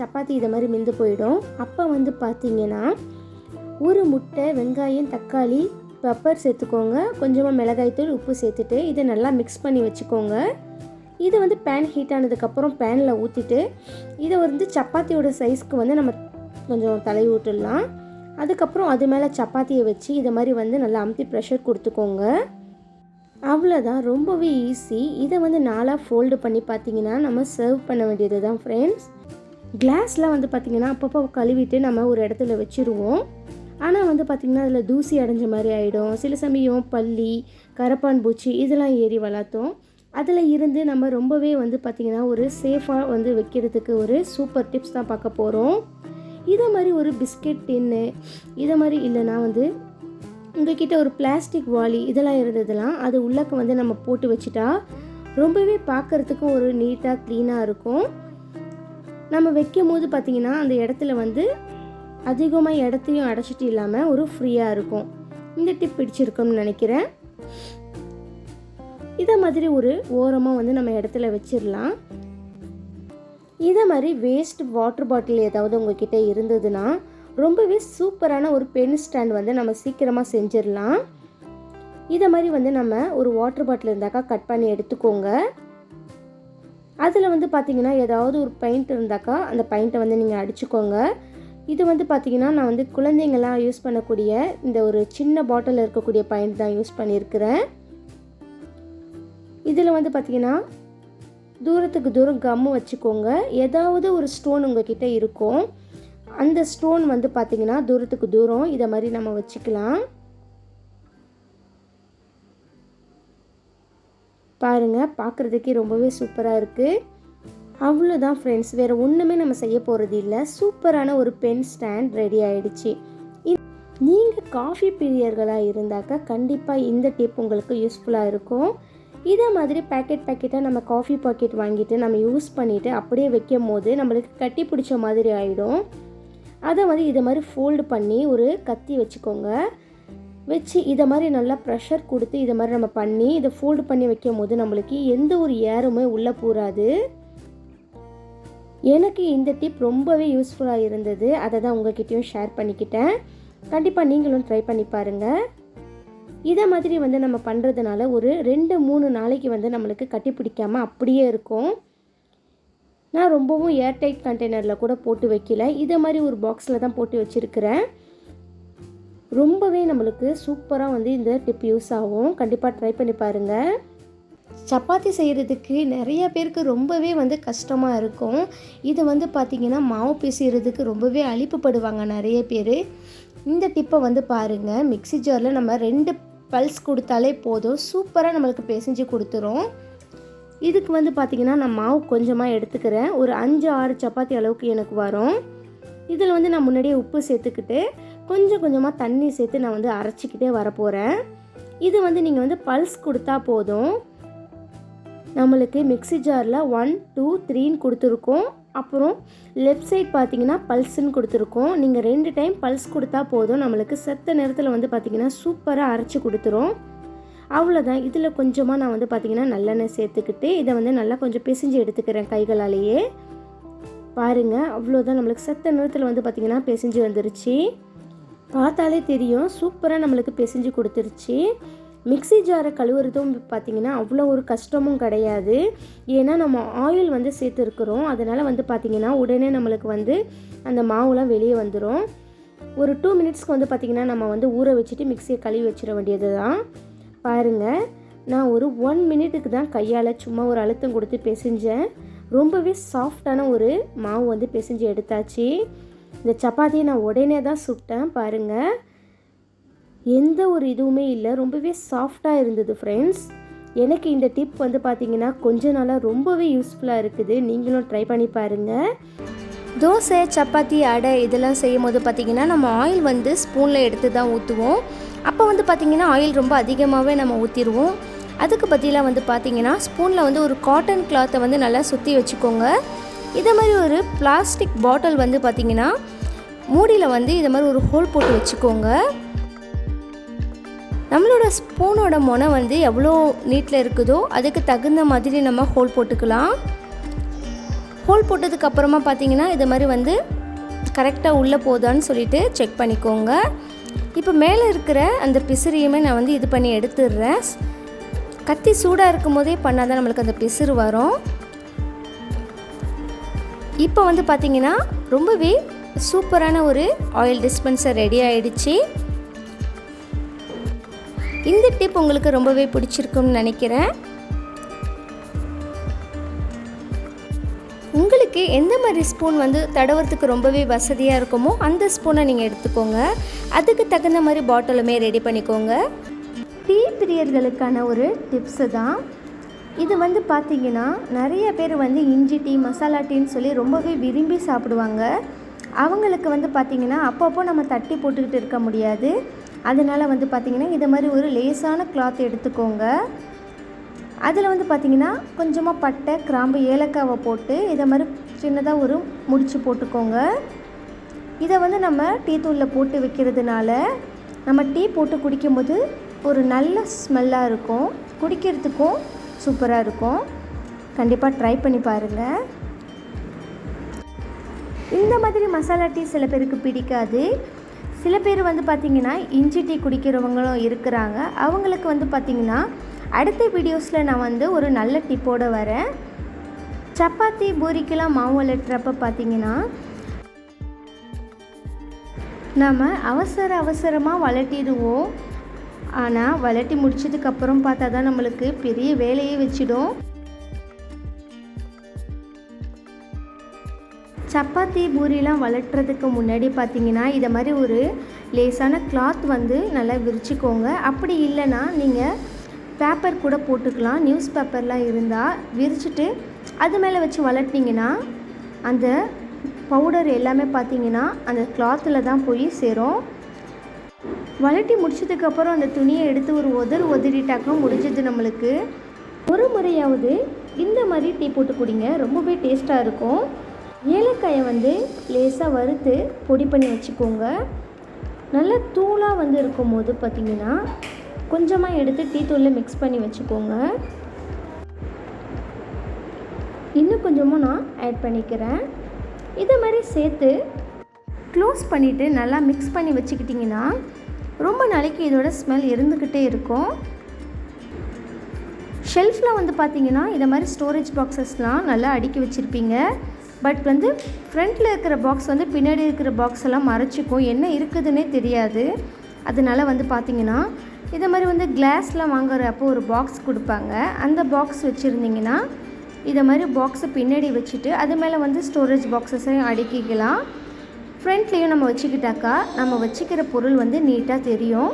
சப்பாத்தி இதை மாதிரி மிந்து போயிடும். அப்போ வந்து பார்த்தீங்கன்னா ஒரு முட்டை வெங்காயம் தக்காளி பெப்பர் சேர்த்துக்கோங்க. கொஞ்சமாக மிளகாய்த்தூள் உப்பு சேர்த்துட்டு இதை நல்லா மிக்ஸ் பண்ணி வச்சுக்கோங்க. இதை வந்து பேன் ஹீட் ஆனதுக்கப்புறம் பேனில் ஊற்றிட்டு இதை வந்து சப்பாத்தியோட சைஸ்க்கு வந்து நம்ம கொஞ்சம் தலை ஊட்டிடலாம் அதுக்கப்புறம் அது மேலே சப்பாத்தியை வச்சு இதை மாதிரி வந்து நல்லா அமுத்தி ப்ரெஷர் கொடுத்துக்கோங்க. அவ்வளோதான் ரொம்பவே ஈஸி இதை வந்து நாளாக ஃபோல்டு பண்ணி பார்த்தீங்கன்னா நம்ம சர்வ் பண்ண வேண்டியது தான் ஃப்ரெண்ட்ஸ் கிளாஸ்லாம் வந்து பார்த்திங்கன்னா அப்பப்போ கழுவிட்டு நம்ம ஒரு இடத்துல வச்சுருவோம். ஆனால் வந்து பார்த்திங்கன்னா அதில் தூசி அடைஞ்ச மாதிரி ஆகிடும் சில சமயம் பள்ளி கரப்பான் பூச்சி இதெல்லாம் ஏறி வளர்த்தோம். அதில் இருந்து நம்ம ரொம்பவே வந்து பார்த்திங்கன்னா ஒரு சேஃபாக வந்து வைக்கிறதுக்கு ஒரு சூப்பர் டிப்ஸ் தான் பார்க்க போகிறோம் இதை மாதிரி ஒரு பிஸ்கெட் டின்னு இதை மாதிரி இல்லைன்னா வந்து உங்ககிட்ட ஒரு பிளாஸ்டிக் வாளி இதெல்லாம் இருந்ததுலாம் அது உள்ளக்க வந்து நம்ம போட்டு வச்சுட்டா ரொம்பவே பார்க்குறதுக்கும் ஒரு நீட்டாக க்ளீனாக இருக்கும். நம்ம வைக்கும் போது பார்த்திங்கன்னா அந்த இடத்துல வந்து அதிகமாக இடத்தையும் அடைச்சிட்டு இல்லாமல் ஒரு ஃப்ரீயாக இருக்கும். இந்த டிப் பிடிச்சிருக்கும்னு நினைக்கிறேன். இதை மாதிரி ஒரு ஓரமாக வந்து நம்ம இடத்துல வச்சிடலாம் இதை மாதிரி வேஸ்ட் வாட்டர் பாட்டில் ஏதாவது உங்ககிட்ட இருந்ததுன்னா ரொம்பவே சூப்பரான ஒரு பென் ஸ்டாண்ட் வந்து நம்ம சீக்கிரமாக செஞ்சிடலாம் இதை மாதிரி வந்து நம்ம ஒரு வாட்டர் பாட்டில் இருந்தாக்கா கட் பண்ணி எடுத்துக்கோங்க. அதில் வந்து பார்த்திங்கன்னா ஏதாவது ஒரு பெயிண்ட் இருந்தாக்கா அந்த பெயிண்ட்டை வந்து நீங்கள் அடிச்சுக்கோங்க. இது வந்து பார்த்தீங்கன்னா நான் வந்து குழந்தைங்கள்லாம் யூஸ் பண்ணக்கூடிய இந்த ஒரு சின்ன பாட்டிலில் இருக்கக்கூடிய பெயிண்ட் தான் யூஸ் பண்ணியிருக்கிறேன் இதில் வந்து பார்த்திங்கன்னா தூரத்துக்கு தூரம் கம்மு வச்சுக்கோங்க. ஏதாவது ஒரு ஸ்டோன் உங்ககிட்ட இருக்கும். அந்த ஸ்டோன் வந்து பார்த்திங்கன்னா தூரத்துக்கு தூரம் இதை மாதிரி நம்ம வச்சுக்கலாம். பாருங்கள் பார்க்குறதுக்கே ரொம்பவே சூப்பராக இருக்குது அவ்வளோதான் ஃப்ரெண்ட்ஸ் வேறு ஒன்றுமே நம்ம செய்ய போகிறது இல்லை. சூப்பரான ஒரு பென் ஸ்டாண்ட் ரெடி ஆகிடுச்சு நீங்கள் காஃபி பிரியர்களாக இருந்தாக்கா கண்டிப்பாக இந்த டிப் உங்களுக்கு யூஸ்ஃபுல்லாக இருக்கும். இதே மாதிரி பேக்கெட் பேக்கெட்டாக நம்ம காஃபி பாக்கெட் வாங்கிட்டு நம்ம யூஸ் பண்ணிவிட்டு அப்படியே வைக்கும் போது நம்மளுக்கு கட்டி பிடிச்ச மாதிரி ஆகிடும் அதை வந்து இதை மாதிரி ஃபோல்டு பண்ணி ஒரு கத்தி வச்சுக்கோங்க. வச்சு இதை மாதிரி நல்லா ப்ரெஷர் கொடுத்து இதை மாதிரி நம்ம பண்ணி இதை ஃபோல்டு பண்ணி வைக்கும் போது நம்மளுக்கு எந்த ஒரு ஏருமே உள்ளே பூராது எனக்கு இந்த டிப் ரொம்பவே யூஸ்ஃபுல்லாக இருந்தது. அதை தான் உங்ககிட்டயும் ஷேர் பண்ணிக்கிட்டேன். கண்டிப்பாக நீங்களும் ட்ரை பண்ணி பாருங்கள் இதை மாதிரி வந்து நம்ம பண்ணுறதுனால ஒரு ரெண்டு மூணு நாளைக்கு வந்து நம்மளுக்கு கட்டி பிடிக்காமல் அப்படியே இருக்கும். நான் ரொம்பவும் ஏர்டைட் கண்டெய்னரில் கூட போட்டு வைக்கல. இதை மாதிரி ஒரு பாக்ஸில் தான் போட்டு வச்சுருக்கிறேன். ரொம்பவே நம்மளுக்கு சூப்பராக வந்து இந்த டிப் யூஸ் ஆகும். கண்டிப்பாக ட்ரை பண்ணி பாருங்கள் சப்பாத்தி செய்கிறதுக்கு நிறைய பேருக்கு ரொம்பவே வந்து கஷ்டமாக இருக்கும். இது வந்து பார்த்திங்கன்னா மாவு பிசைகிறதுக்கு ரொம்பவே அழிப்புப்படுவாங்க நிறைய பேர். இந்த டிப்பை வந்து பாருங்கள் மிக்ஸி ஜாரில் நம்ம ரெண்டு பல்ஸ் கொடுத்தாலே போதும். சூப்பராக நம்மளுக்கு பிசைஞ்சு கொடுத்துரும். இதுக்கு வந்து பார்த்திங்கன்னா நான் மாவு கொஞ்சமாக எடுத்துக்கிறேன். ஒரு அஞ்சு ஆறு சப்பாத்தி அளவுக்கு எனக்கு வரும். இதில் வந்து நான் முன்னாடியே உப்பு சேர்த்துக்கிட்டு கொஞ்சம் கொஞ்சமாக தண்ணி சேர்த்து நான் வந்து அரைச்சிக்கிட்டே வரப்போகிறேன் இது வந்து நீங்கள் வந்து பல்ஸ் கொடுத்தா போதும். நம்மளுக்கு மிக்ஸி ஜாரில் ஒன் டூ த்ரீன்னு கொடுத்துருக்கோம். அப்புறம் லெஃப்ட் சைட் பார்த்தீங்கன்னா பல்ஸ்ன்னு கொடுத்துருக்கோம். நீங்கள் ரெண்டு டைம் பல்ஸ் கொடுத்தா போதும். நம்மளுக்கு செத்த நேரத்தில் வந்து பார்த்தீங்கன்னா சூப்பராக அரைச்சி கொடுத்துரும். அவ்வளோதான் இதில் கொஞ்சமாக நான் வந்து பார்த்தீங்கன்னா நல்லெண்ணெய் சேர்த்துக்கிட்டு இதை வந்து நல்லா கொஞ்சம் பிசைஞ்சு எடுத்துக்கிறேன் கைகளாலேயே. பாருங்கள் அவ்வளோதான் நம்மளுக்கு செத்த நேரத்தில் வந்து பார்த்திங்கன்னா பிசைஞ்சு வந்துருச்சு. பார்த்தாலே தெரியும். சூப்பராக நம்மளுக்கு பிசைஞ்சு கொடுத்துருச்சு. மிக்ஸி ஜாரை கழுவுறதும் பார்த்திங்கன்னா அவ்வளோ ஒரு கஷ்டமும் கிடையாது. ஏன்னா நம்ம ஆயில் வந்து சேர்த்துருக்குறோம். அதனால் வந்து பார்த்திங்கன்னா உடனே நம்மளுக்கு வந்து அந்த மாவுலாம் வெளியே வந்துடும் ஒரு டூ மினிட்ஸ்க்கு வந்து பார்த்திங்கன்னா நம்ம வந்து ஊற வச்சுட்டு மிக்ஸியை கழுவி வச்சிட வேண்டியது தான் பாருங்கள் நான் ஒரு ஒன் மினிட்டுக்கு தான் கையால் சும்மா ஒரு அழுத்தம் கொடுத்து பிசைஞ்சேன். ரொம்பவே சாஃப்டான ஒரு மாவு வந்து பிசைஞ்சு எடுத்தாச்சு. இந்த சப்பாத்தியை நான் உடனே தான் சுட்டேன் பாருங்கள் எந்த ஒரு இதுவுமே இல்லை. ரொம்பவே சாஃப்டாக இருந்தது ஃப்ரெண்ட்ஸ் எனக்கு இந்த டிப் வந்து பார்த்தீங்கன்னா கொஞ்ச நாளாக ரொம்பவே யூஸ்ஃபுல்லாக இருக்குது. நீங்களும் ட்ரை பண்ணி பாருங்கள் தோசை சப்பாத்தி அடை இதெல்லாம் செய்யும் போது பார்த்திங்கன்னா நம்ம ஆயில் வந்து ஸ்பூனில் எடுத்து தான் ஊற்றுவோம் அப்போ வந்து பார்த்திங்கன்னா ஆயில் ரொம்ப அதிகமாகவே நம்ம ஊற்றிடுவோம் அதுக்கு பதிலாக வந்து பார்த்திங்கன்னா ஸ்பூனில் வந்து ஒரு காட்டன் கிளாத்தை வந்து நல்லா சுற்றி வச்சுக்கோங்க. இதே மாதிரி ஒரு பிளாஸ்டிக் பாட்டில் வந்து பார்த்திங்கன்னா மூடியில் வந்து இதை மாதிரி ஒரு ஹோல் போட்டு வச்சுக்கோங்க. நம்மளோட ஸ்பூனோட முனை வந்து எவ்வளோ நீட்டில் இருக்குதோ அதுக்கு தகுந்த மாதிரி நம்ம ஹோல் போட்டுக்கலாம். ஹோல் போட்டதுக்கப்புறமா பார்த்தீங்கன்னா இது மாதிரி வந்து கரெக்டாக உள்ளே போதான்னு சொல்லிட்டு செக் பண்ணிக்கோங்க. இப்போ மேலே இருக்கிற அந்த பிசிறியுமே நான் வந்து இது பண்ணி எடுத்துடுறேன். கத்தி சூடாக இருக்கும் போதே பண்ணால் தான் நம்மளுக்கு அந்த பிசிறு வரும். இப்போ வந்து பார்த்தீங்கன்னா ரொம்பவே சூப்பரான ஒரு ஆயில் டிஸ்பென்சர் ரெடி ஆயிடுச்சு. இந்த டிப் உங்களுக்கு ரொம்பவே பிடிச்சிருக்கும்னு நினைக்கிறேன். உங்களுக்கு எந்த மாதிரி ஸ்பூன் வந்து தடவுறதுக்கு ரொம்பவே வசதியாக இருக்குமோ அந்த ஸ்பூனை நீங்கள் எடுத்துக்கோங்க. அதுக்கு தகுந்த மாதிரி பாட்டிலுமே ரெடி பண்ணிக்கோங்க. டீ பிரியர்களுக்கான ஒரு டிப்ஸு தான். இது வந்து பார்த்திங்கன்னா நிறைய பேர் வந்து இஞ்சி டீ மசாலா டீன்னு சொல்லி ரொம்பவே விரும்பி சாப்பிடுவாங்க. அவங்களுக்கு வந்து பார்த்திங்கன்னா அப்பப்போ நம்ம தட்டி போட்டுக்கிட்டு இருக்க முடியாது. அதனால் வந்து பார்த்திங்கன்னா இது மாதிரி ஒரு லேசான கிளாத் எடுத்துக்கோங்க. அதில் வந்து பார்த்திங்கன்னா கொஞ்சமாக பட்டை கிராம்பு ஏலக்காவை போட்டு இதை மாதிரி சின்னதாக ஒரு முடிச்சு போட்டுக்கோங்க. இதை வந்து நம்ம டீ தூளில் போட்டு வைக்கிறதுனால நம்ம டீ போட்டு குடிக்கும்போது ஒரு நல்ல ஸ்மெல்லாக இருக்கும். குடிக்கிறதுக்கும் சூப்பராக இருக்கும். கண்டிப்பாக ட்ரை பண்ணி பாருங்கள் இந்த மாதிரி மசாலா டீ சில பேருக்கு பிடிக்காது. சில பேர் வந்து பார்த்திங்கன்னா இஞ்சி டீ குடிக்கிறவங்களும் இருக்கிறாங்க. அவங்களுக்கு வந்து பார்த்திங்கன்னா அடுத்த வீடியோஸில் நான் வந்து ஒரு நல்ல டிப்போடு வரேன். சப்பாத்தி பூரிக்கெலாம் மாவு அலட்டுறப்ப பார்த்தீங்கன்னா நம்ம அவசர அவசரமாக வளட்டிடுவோம் ஆனால் வளட்டி முடிச்சதுக்கப்புறம் பார்த்தா தான் நம்மளுக்கு பெரிய வேலையே வச்சிடும். சப்பாத்தி பூரிலாம் வளட்டுறதுக்கு முன்னாடி பார்த்தீங்கன்னா இதை மாதிரி ஒரு லேசான கிளாத் வந்து நல்லா விரிச்சிக்கோங்க. அப்படி இல்லைன்னா நீங்கள் பேப்பர் கூட போட்டுக்கலாம். நியூஸ் பேப்பர்லாம் இருந்தால் விரிச்சிட்டு அது மேலே வச்சு வளட்டினீங்கன்னா அந்த பவுடர் எல்லாமே பார்த்தீங்கன்னா அந்த கிளாத்தில் தான் போய் சேரும். வளட்டி முடிச்சதுக்கப்புறம் அந்த துணியை எடுத்து ஒரு உதறு உதறிட்டாக்கா முடிஞ்சது நம்மளுக்கு. ஒரு முறையாவது இந்த மாதிரி டீ போட்டு குடிங்க. ரொம்பவே டேஸ்ட்டாக இருக்கும். ஏலக்காயை வந்து லேசாக வறுத்து பொடி பண்ணி வச்சுக்கோங்க. நல்ல தூளாக வந்து இருக்கும்போது பார்த்திங்கன்னா கொஞ்சமாக எடுத்து டீ தூளில் மிக்ஸ் பண்ணி வச்சுக்கோங்க. இன்னும் கொஞ்சமாக நான் ஆட் பண்ணிக்கிறேன். இதை மாதிரி சேர்த்து க்ளோஸ் பண்ணிவிட்டு நல்லா மிக்ஸ் பண்ணி வச்சுக்கிட்டிங்கன்னா ரொம்ப நாளைக்கு இதோட ஸ்மெல் இருந்துக்கிட்டே இருக்கும். ஷெல்ஃபில் வந்து பார்த்தீங்கன்னா இதை மாதிரி ஸ்டோரேஜ் பாக்ஸஸ்லாம் நல்லா அடுக்கி வச்சுருப்பீங்க. பட் வந்து ஃப்ரண்ட்டில் இருக்கிற பாக்ஸ் வந்து பின்னாடி இருக்கிற பாக்ஸ் எல்லாம் மறைச்சிக்கும். என்ன இருக்குதுன்னே தெரியாது. அதனால வந்து பார்த்தீங்கன்னா இதை மாதிரி வந்து கிளாஸில் வாங்குறப்போ ஒரு பாக்ஸ் கொடுப்பாங்க. அந்த பாக்ஸ் வச்சுருந்தீங்கன்னா இதை மாதிரி பாக்ஸை பின்னாடி வச்சுட்டு அது மேலே வந்து ஸ்டோரேஜ் பாக்ஸஸையும் அடுக்கிக்கலாம். ஃப்ரண்ட்லேயும் நம்ம வச்சுக்கிட்டாக்கா நம்ம வச்சுக்கிற பொருள் வந்து நீட்டாக தெரியும்.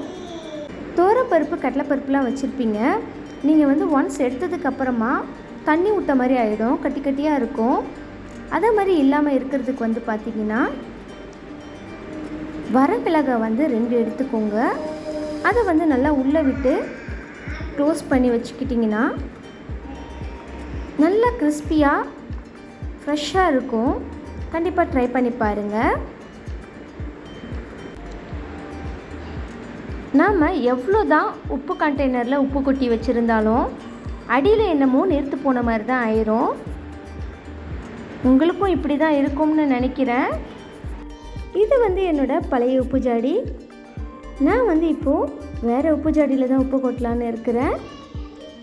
தோரப்பருப்பு கடலைப்பருப்புலாம் வச்சுருப்பீங்க. நீங்கள் வந்து ஒன்ஸ் எடுத்ததுக்கப்புறமா தண்ணி விட்ட மாதிரி ஆகிடும் கட்டி கட்டியாக இருக்கும். அதே மாதிரி இல்லாமல் இருக்கிறதுக்கு வந்து பார்த்திங்கன்னா வரமிளகை வந்து ரெண்டு எடுத்துக்கோங்க. அதை வந்து நல்லா உள்ளே விட்டு க்ளோஸ் பண்ணி வச்சுக்கிட்டிங்கன்னா நல்லா கிறிஸ்பியாக ஃப்ரெஷ்ஷாக இருக்கும். கண்டிப்பாக ட்ரை பண்ணி பாருங்கள் நாம் எவ்வளோ தான் உப்பு கண்டெய்னரில் உப்பு கொட்டி வச்சுருந்தாலும் அடியில் என்னமோ நிறுத்து போன மாதிரி தான் ஆயிரும். உங்களுக்கும் இப்படி தான் இருக்கும்னு நினைக்கிறேன். இது வந்து என்னோடய பழைய உப்பு ஜாடி. நான் வந்து இப்போது வேறு உப்பு ஜாடியில் தான் உப்பு கொட்டலான்னு இருக்கிறேன்.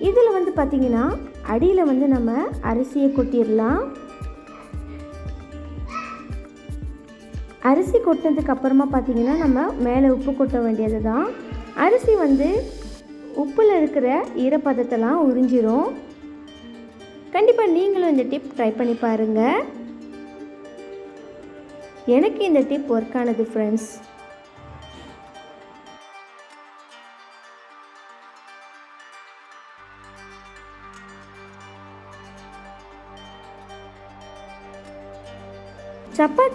இதில் வந்து பார்த்திங்கன்னா அடியில் வந்து நம்ம அரிசியை கொட்டிடலாம். அரிசி கொட்டினதுக்கு அப்புறமா பார்த்திங்கன்னா நம்ம மேலே உப்பு கொட்ட வேண்டியது தான். அரிசி வந்து உப்பில் இருக்கிற ஈரப்பதத்தெல்லாம் உறிஞ்சிரும். கண்டிப்பாக நீங்களும் இந்த டிப் ட்ரை பண்ணி பாருங்கள் எனக்கு இந்த டிப் ஒர்க் ஆனது ஃப்ரெண்ட்ஸ்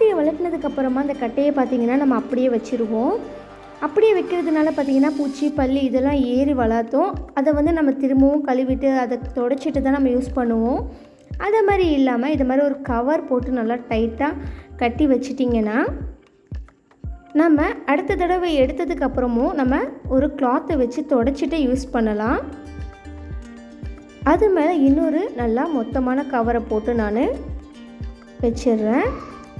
சப்பாத்தியை வளர்க்குனதுக்கு அப்புறமா அந்த கட்டையை பார்த்தீங்கன்னா நம்ம அப்படியே வச்சுருவோம். அப்படியே வைக்கிறதுனால பார்த்தீங்கன்னா பூச்சி பல்லி இதெல்லாம் ஏறி வளர்த்தோம். அதை வந்து நம்ம திரும்பவும் கழுவிட்டு அதை தொடச்சிட்டு தான் நம்ம யூஸ் பண்ணுவோம். அதை மாதிரி இல்லாமல் இது மாதிரி ஒரு கவர் போட்டு நல்லா டைட்டாக கட்டி வச்சிட்டிங்கன்னா நம்ம அடுத்த தடவை எடுத்ததுக்கு அப்புறமும் நம்ம ஒரு கிளாத்தை வச்சு தொடச்சிட்டு யூஸ் பண்ணலாம். அது மேலே இன்னொரு நல்லா மொத்தமான கவரை போட்டு நான் வச்சிடுறேன்.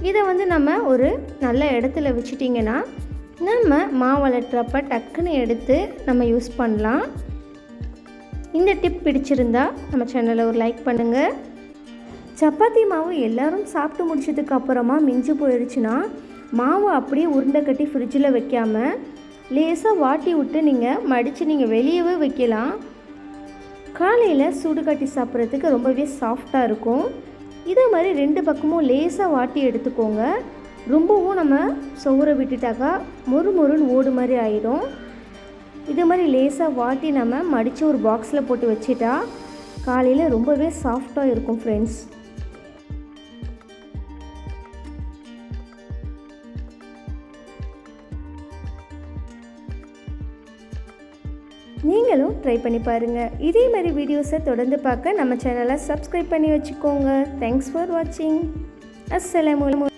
இதை வந்து நம்ம ஒரு நல்ல இடத்துல வச்சிட்டிங்கன்னா நம்ம மாவளட்டுறப்ப டக்குன்னு எடுத்து நம்ம யூஸ் பண்ணலாம். இந்த டிப் பிடிச்சிருந்தா நம்ம சேனலை ஒரு லைக் பண்ணுங்கள் சப்பாத்தி மாவு எல்லோரும் சாப்பிட்டு முடிச்சதுக்கு அப்புறமா மிஞ்சி போயிடுச்சுன்னா மாவு அப்படியே உருண்டை கட்டி ஃப்ரிட்ஜில் வைக்காமல் லேசாக வாட்டி விட்டு நீங்கள் மடித்து நீங்கள் வெளியவே வைக்கலாம். காலையில் சூடு காட்டி சாப்பிட்றதுக்கு ரொம்பவே சாஃப்டாக இருக்கும். இதே மாதிரி ரெண்டு பக்கமும் லேசாக வாட்டி எடுத்துக்கோங்க. ரொம்பவும் நம்ம சோறை விட்டுட்டாக்கா மொறு மொறுன்னு ஓடு மாதிரி ஆயிடும். இது மாதிரி லேசாக வாட்டி நம்ம மடித்து ஒரு பாக்ஸில் போட்டு வச்சிட்டா காலையில் ரொம்பவே சாஃப்டாக இருக்கும் ஃப்ரெண்ட்ஸ் நீங்களும் ட்ரை பண்ணி பாருங்கள் இதே மாதிரி வீடியோஸை தொடர்ந்து பார்க்க நம்ம சேனலை சப்ஸ்கிரைப் பண்ணி வச்சுக்கோங்க. தேங்க்ஸ் ஃபார் வாட்சிங் அஸ்ஸலாமு